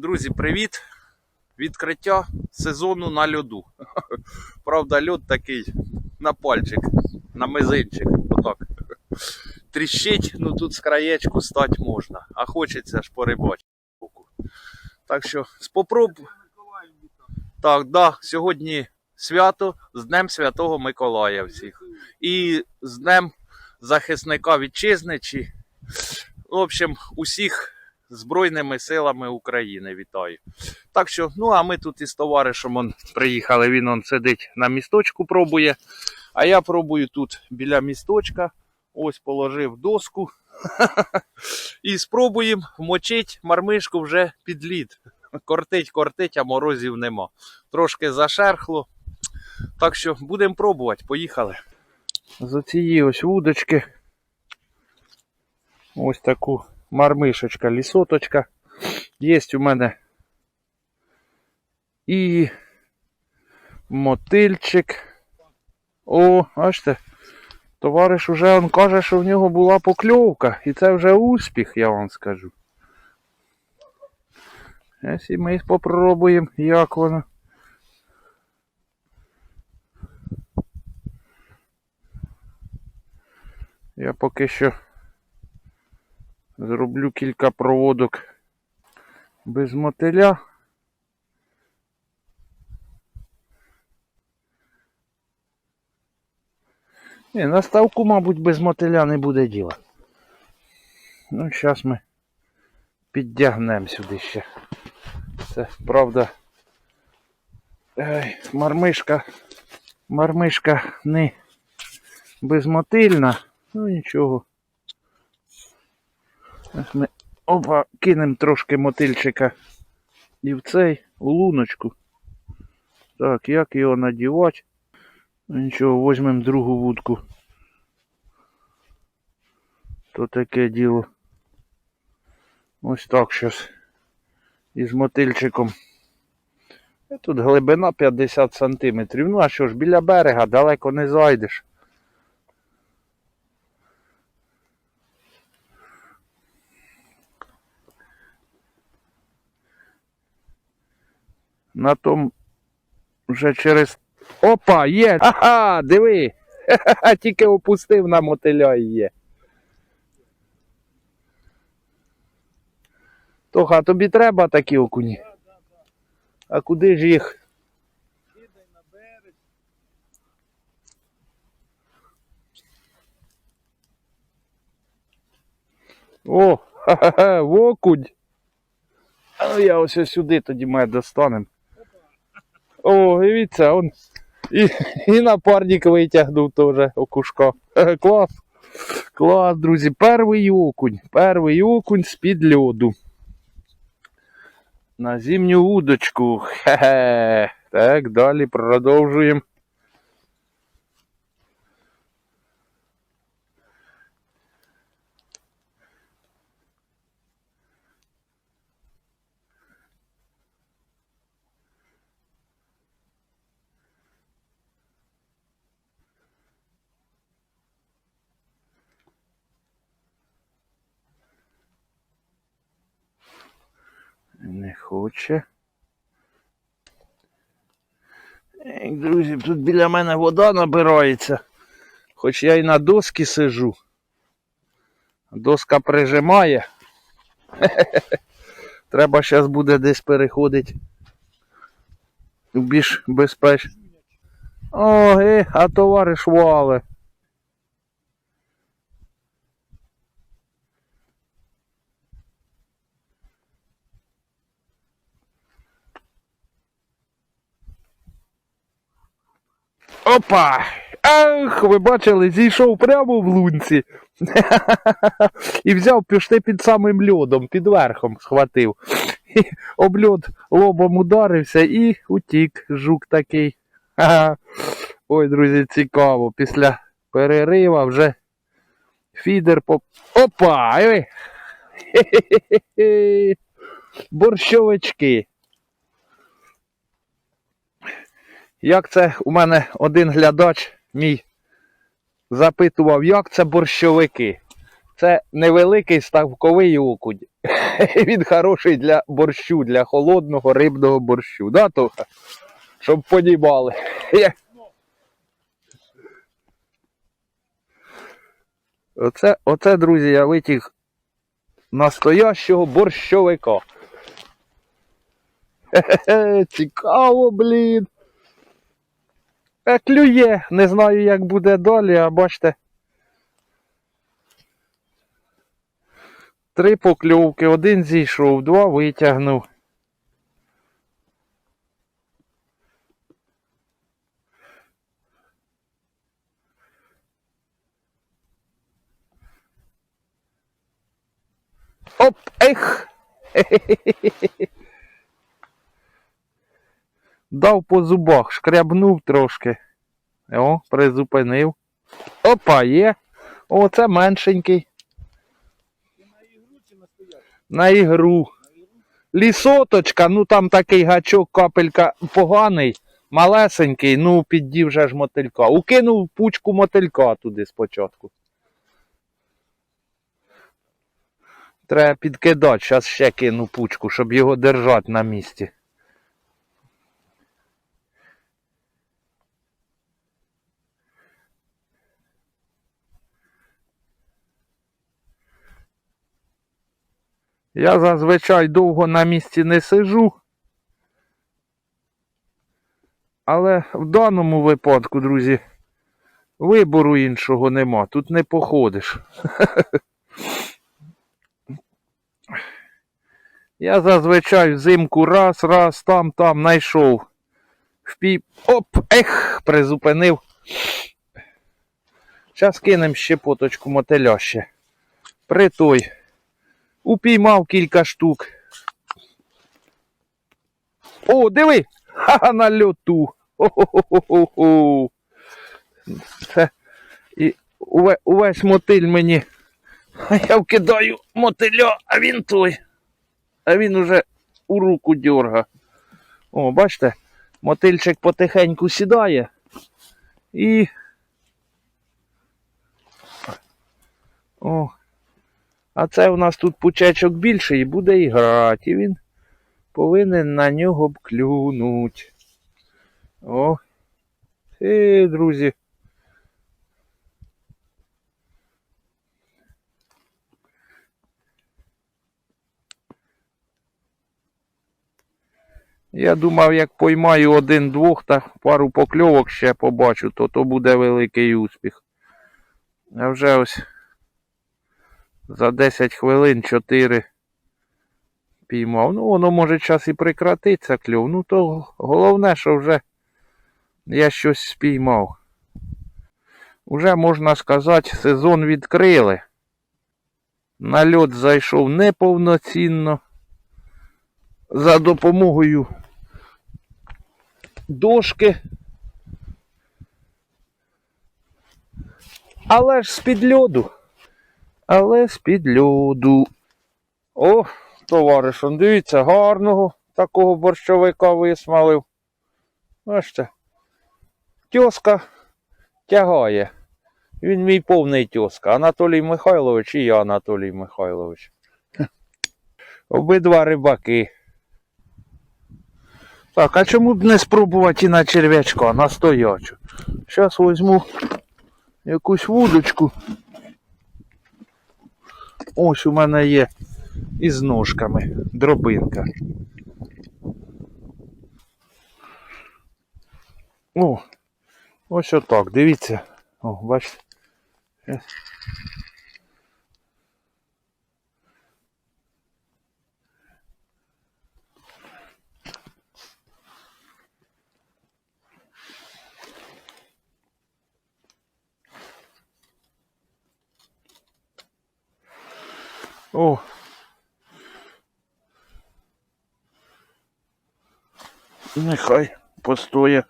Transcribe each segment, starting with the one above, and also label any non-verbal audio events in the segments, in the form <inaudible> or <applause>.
Друзі, привіт! Відкриття сезону на льоду. <laughs> Правда, льод такий на пальчик, на мизинчик. Отак. Тріщить, ну тут з краєчку стати можна, а хочеться ж порибачити. Так що спопроб. Так, да, сьогодні свято з Днем Святого Миколая всіх. І з Днем захисника вітчизни. Чи... В общем, усіх Збройними силами України вітаю. Так що, ну а ми тут із товаришем он, приїхали, він он сидить на місточку, пробує. А я пробую тут біля місточка. Ось положив доску. <laughs> І спробуємо вмочити мармишку вже під лід. Кортить, кортить, а морозів нема. Трошки зашерхло. Так що будемо пробувати, поїхали. З оцієї ось вудочки. Ось таку мармишечка, лісоточка. Є у мене і мотильчик. О, бачите, товариш уже он каже, що в нього була покльовка. І це вже успіх, я вам скажу. Ось і ми спробуємо, як воно. Я поки що зроблю кілька проводок без мотиля. Ні, на ставку, мабуть, без мотиля не буде діла. Ну, зараз ми підтягнемо сюди ще. Це правда. Мармишка. Мармишка не безмотильна. Ну нічого. Ось ми опа, кинемо трошки мотильчика і в цей у луночку. Так, як його надівати? Ну нічого, візьмемо другу вудку. То таке діло. Ось так щось. Із мотильчиком. Тут глибина 50 см. Ну а що ж, біля берега далеко не зайдеш. На том вже через. Опа, є! Ага, диви! Ха-ха, тільки опустив на мотиля і є. Тоха, тобі треба такі окуні? А куди ж їх? О, ха-ха-ха, в окунь. А ну я ось сюди тоді ми достанем. О, дивіться, он. І, і напарник витягнув теж окушка. Клас. Клас, друзі. Перший окунь. Перший окунь з-під льоду. На зимню удочку. Хе-хе. Так, далі продовжуємо. Не хоче. Друзі, тут біля мене вода набирається. Хоч я й на доскі сижу. Доска прижимає. <laughs> Треба зараз буде десь переходити. у більш безпечно. О, е, а товариш вале. Опа! Ах, ви бачили, зійшов прямо в лунці. <laughs> І взяв пішти під самим льодом, під верхом схватив. І об льод лобом ударився і утік жук такий. <laughs> Ой, друзі, цікаво. Після перерива вже фідер поп. Опа! <laughs> Борщовички. Як це у мене один глядач мій запитував, як це борщовики? Це невеликий ставковий окунь. <laughs> Він хороший для борщу, для холодного рибного борщу. Да, Тоха? Щоб понімали. <laughs> Оце, оце, друзі, я витяг настоящого борщовика. <laughs> Цікаво, блін. Е, клює. Не знаю, як буде далі, а бачите. Три покльовки, один зійшов, два витягнув. Оп, ех! <laughs> Дав по зубах, шкрябнув трошки. О, призупинив. Опа, є. О, це меншенький. На ігру? Лісоточка, ну там такий гачок, капелька поганий, малесенький, ну піддів же ж мотилька. Укинув пучку мотилька туди спочатку. Треба підкидати, зараз ще кину пучку, щоб його держати на місці. Я зазвичай довго на місці не сижу. Але в даному випадку, друзі, вибору іншого нема. Тут не походиш. <laughs> Я зазвичай взимку раз, раз, там, там знайшов. Впій. Оп! Ех! Призупинив. Зараз кинем ще поточку мотиля ще. При той. Упіймав кілька штук. О, диви! Ха-ха на льоту. Хо-хо-хо-хо-хо. Це і уве- увесь мотиль мені. А я вкидаю мотиля, а він той. А він уже у руку дьорга. О, бачите, мотильчик потихеньку сідає. І. О, а це у нас тут пучечок більший і буде і грати. І він повинен на нього б клюнуть. О. Е, друзі. Я думав, як поймаю один-двох та пару покльовок ще побачу, то то буде великий успіх. А вже ось за 10 хвилин 4 піймав. Ну, воно може час і прекратиться кльов. Ну, то головне, що вже я щось спіймав. Уже можна сказати, сезон відкрили. На льот зайшов неповноцінно. За допомогою дошки. Але ж з-під льоду. Але з-під льоду. О, товариш, он дивіться, гарного такого борщовика висмалив. Бачите, тьоска тягає. Він мій повний тьоска. Анатолій Михайлович і я Анатолій Михайлович. <laughs> Обидва рибаки. Так, а чому б не спробувати і на черв'ячка, на стоячу? Зараз візьму якусь вудочку. Ось у мене є із ножками дробинка. О, ось отак, дивіться. О, бачите. О. Нехай постоє.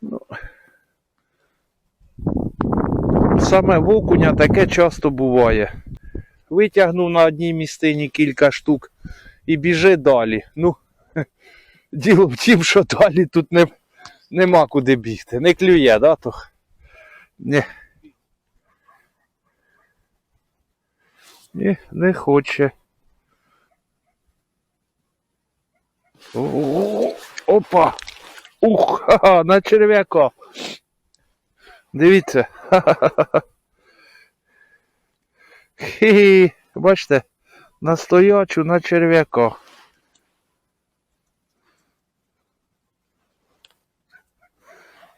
Ну. Саме в окуня таке часто буває. Витягнув на одній містині кілька штук і біжи далі. Ну, Діло в тім, що далі тут не, нема куди бігти. Не клює, да, то? Ні. Ні, не хоче. О, Опа! Ух, ха-ха, на черв'яка. Дивіться. Ха-ха-ха. Хі-хі, бачите, настоячу на черв'яка.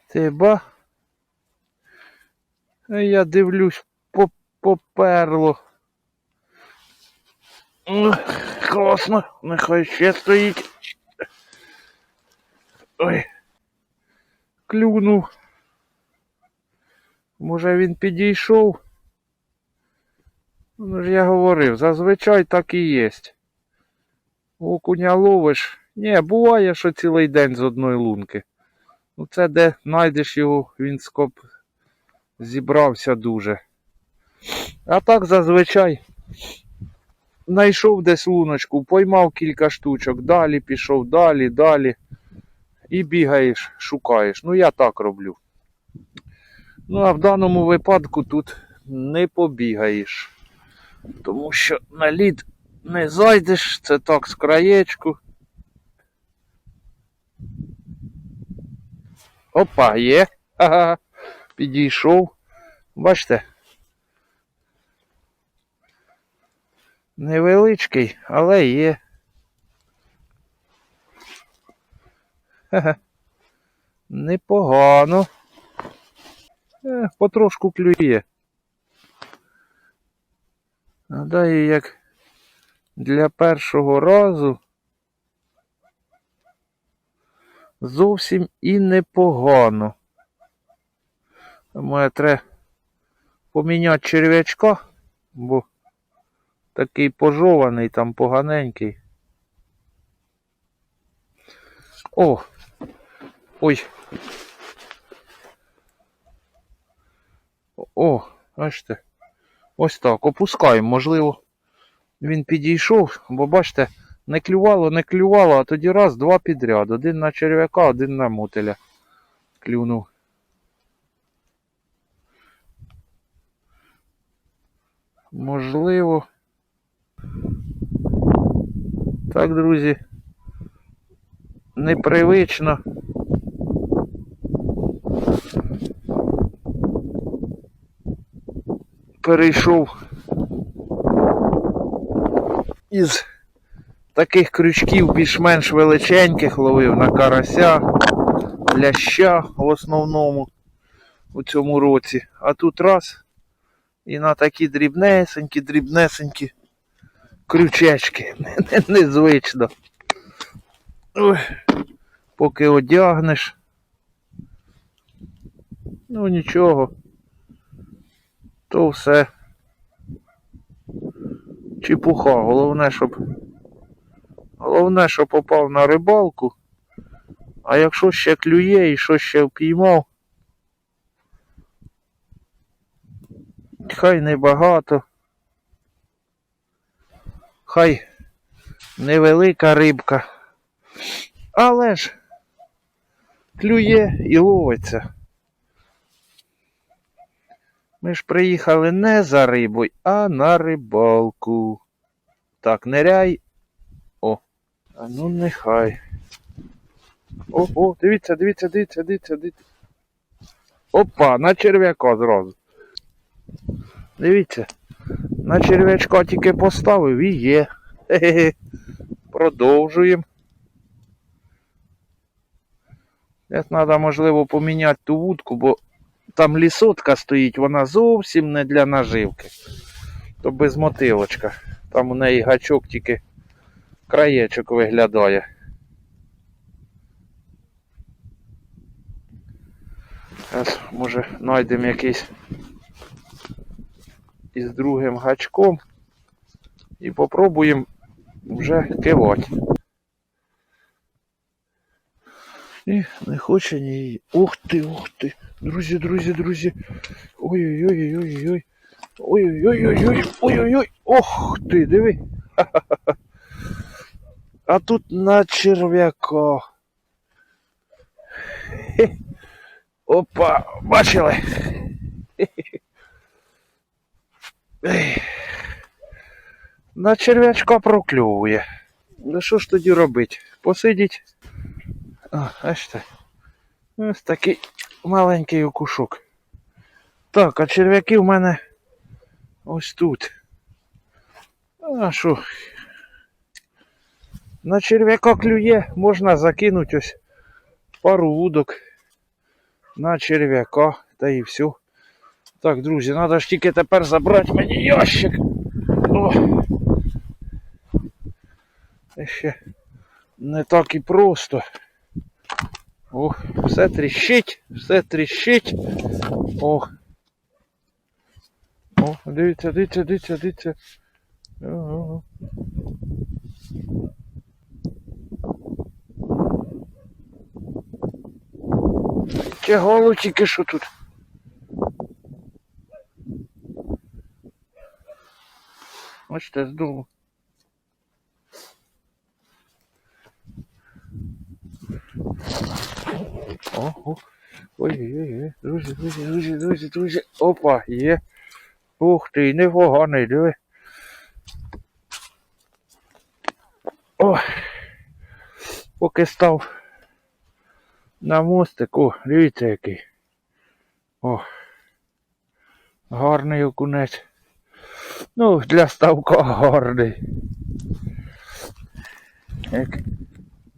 Ти ба? Я дивлюсь, поперло. Класно, нехай ще стоїть. Ой. Клюнув. Може він підійшов? Ну ж я говорив, зазвичай так і є. Окуня ловиш. Ні, буває, що цілий день з одної лунки. Ну це де знайдеш його, він скоп зібрався дуже. А так зазвичай знайшов десь луночку, поймав кілька штучок, далі пішов, далі, далі. І бігаєш, шукаєш. Ну я так роблю. Ну а в даному випадку тут не побігаєш. Тому що на лід не зайдеш, це так з краєчку. Опа, є. Ага. Підійшов. Бачите? Невеличкий, але є. Ха-ха. Непогано. Е, потрошку клює. Гадаю, як для першого разу зовсім і непогано. Тому треба поміняти черв'ячка, бо такий пожований, там поганенький. О! Ой. О, бачите. Ось так, опускаємо. Можливо, він підійшов, бо бачите, не клювало, не клювало, а тоді раз, два підряд. Один на черв'яка, один на мотеля. Клюнув. Можливо. Так, друзі. Непривично. Перейшов із таких крючків більш-менш величеньких ловив на карася, ляща в основному у цьому році. А тут раз і на такі дрібнесенькі, дрібнесенькі крючечки. <laughs> Незвично. Ой, поки одягнеш. Ну нічого. То все. Чепуха. Головне, щоб. Головне, щоб попав на рибалку. А якщо ще клює і що ще впіймав. Хай небагато. Хай невелика рибка. Але ж клює і ловиться. Ми ж приїхали не за рибою, а на рибалку. Так, ниряй. А ну нехай. О, о, дивіться, дивіться, дивіться, дивіться, дивіться. Опа, на черв'яка зразу. Дивіться. На черв'ячка тільки поставив і є. Хе-хе-хе. Продовжуємо. Зараз треба, можливо, поміняти ту вудку, бо там лісотка стоїть, вона зовсім не для наживки. То без мотилочка. Там у неї гачок тільки краєчок виглядає. Зараз, може, знайдемо якийсь із другим гачком і попробуємо вже кивати. Ні, не хоче ні. Ух ти, ух ти. Друзі, друзі, друзі. Ой-ой-ой-ой-ой. Ой-ой-ой-ой-ой. Ой-ой-ой. Ох ти, диви. А тут на черв'яка. Хе. <laughs> Опа, бачили? <laughs> На черв'ячка прокльовує. Ну що ж тоді робить? Посидіть. А, бачите? Ось такий маленький окушок. Так, а черв'яки в мене ось тут. А що? На черв'яка клює, можна закинути ось пару вудок на черв'яка та і все. Так, друзі, треба ж тільки тепер забрати мені ящик. О. Ще не так і просто. О, все тріщить, все тріщить. О. О, дивіться, дивіться, дивіться, дивіться. Ті голубчики, що тут? Бачите, здуло. О, о. Ой-ой-ой, друзі, друзі, друзі, друзі, друзі. Опа, є. Ух ти, непоганий, диви. О, поки став на мостик, о, дивіться який. О, гарний окунець. Ну, для ставка гарний. Як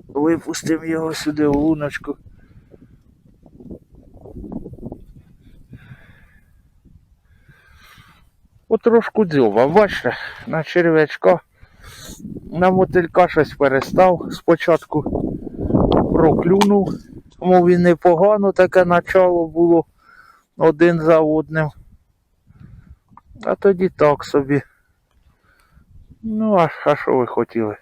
випустимо його сюди в луночку. Потрошку дзьоба, бачите, на черв'ячка, на мотилька щось перестав спочатку проклюнув. Мов і непогано таке начало було один за одним. А тоді так собі. Ну, а, а що ви хотіли?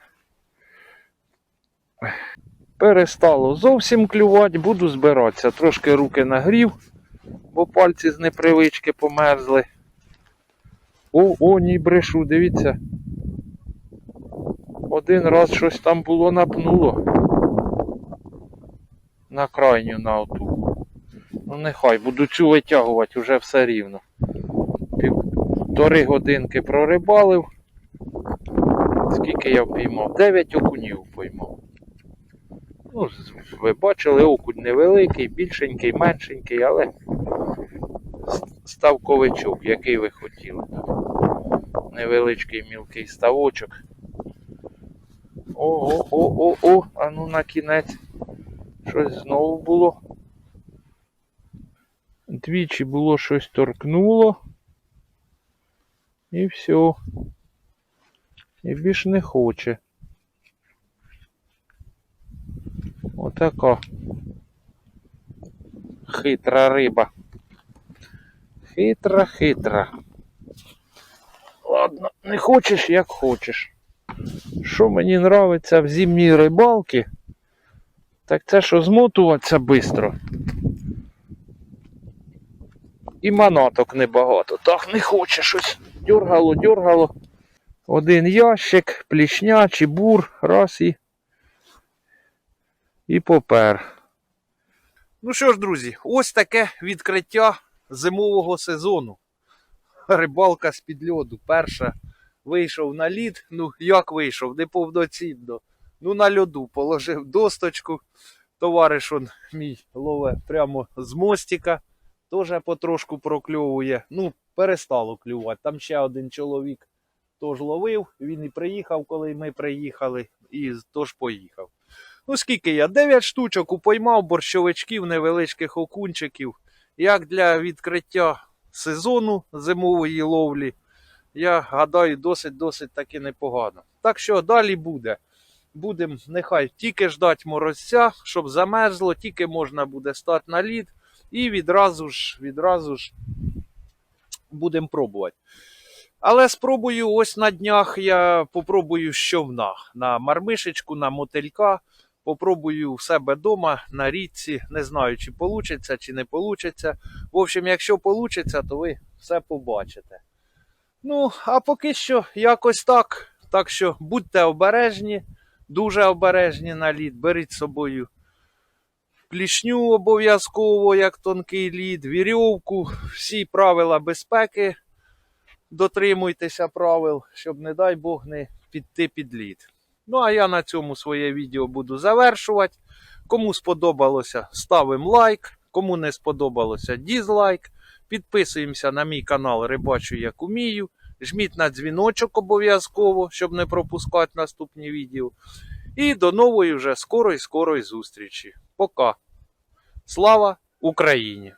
Перестало зовсім клювати, буду збиратися. Трошки руки нагрів, бо пальці з непривички померзли. О, о, ні, брешу, дивіться. Один раз щось там було напнуло. На крайню на оту. Ну нехай, буду цю витягувати вже все рівно. Півтори годинки прорибалив. Скільки я впіймав? 9 окунів поймав. Ну, ви бачили, окунь невеликий, більшенький, меншенький, але ставковичок, який ви хотіли. Невеличкий мілкий ставочок. О-о-о-о-о, а ну на кінець. Щось знову було. Двічі було щось торкнуло. І все. І більш не хоче. Отака. Хитра риба. Хитра, хитра. Ладно, не хочеш, як хочеш. Що мені нравиться в зимній рибалці, так це що змотуватися швидко. І манаток небагато. Так не хоче щось. Дергало, дергало. Один ящик, плішня чи бур, раз і. І попер. Ну що ж, друзі, ось таке відкриття зимового сезону. Рибалка з-під льоду. Перша вийшов на лід. Ну, як вийшов? Не повноцінно. Ну, на льоду положив досточку. Товариш он мій лове прямо з мостика. Теж потрошку прокльовує. Ну, перестало клювати. Там ще один чоловік теж ловив. Він і приїхав, коли ми приїхали, і теж поїхав. Ну, скільки я? 9 штучок упоймав борщовичків, невеличких окунчиків. Як для відкриття сезону зимової ловлі, я гадаю, досить-досить таки непогано. Так що далі буде. Будемо нехай тільки ждати морозця, щоб замерзло, тільки можна буде стати на лід. І відразу ж, відразу ж будемо пробувати. Але спробую ось на днях я попробую щовна на мармишечку, на мотилька. Попробую в себе вдома на річці. Не знаю, чи вийде, чи не вийде. В общем, якщо вийде, то ви все побачите. Ну, а поки що якось так. Так що будьте обережні, дуже обережні на лід, беріть з собою клішню обов'язково, як тонкий лід, вірьовку, всі правила безпеки. Дотримуйтеся правил, щоб, не дай Бог, не піти під лід. Ну, а я на цьому своє відео буду завершувати. Кому сподобалося, ставимо лайк. Кому не сподобалося, дізлайк. Підписуємося на мій канал Рибачу як умію. Жміть на дзвіночок обов'язково, щоб не пропускати наступні відео. І до нової вже скорої скорої зустрічі. Пока. Слава Україні!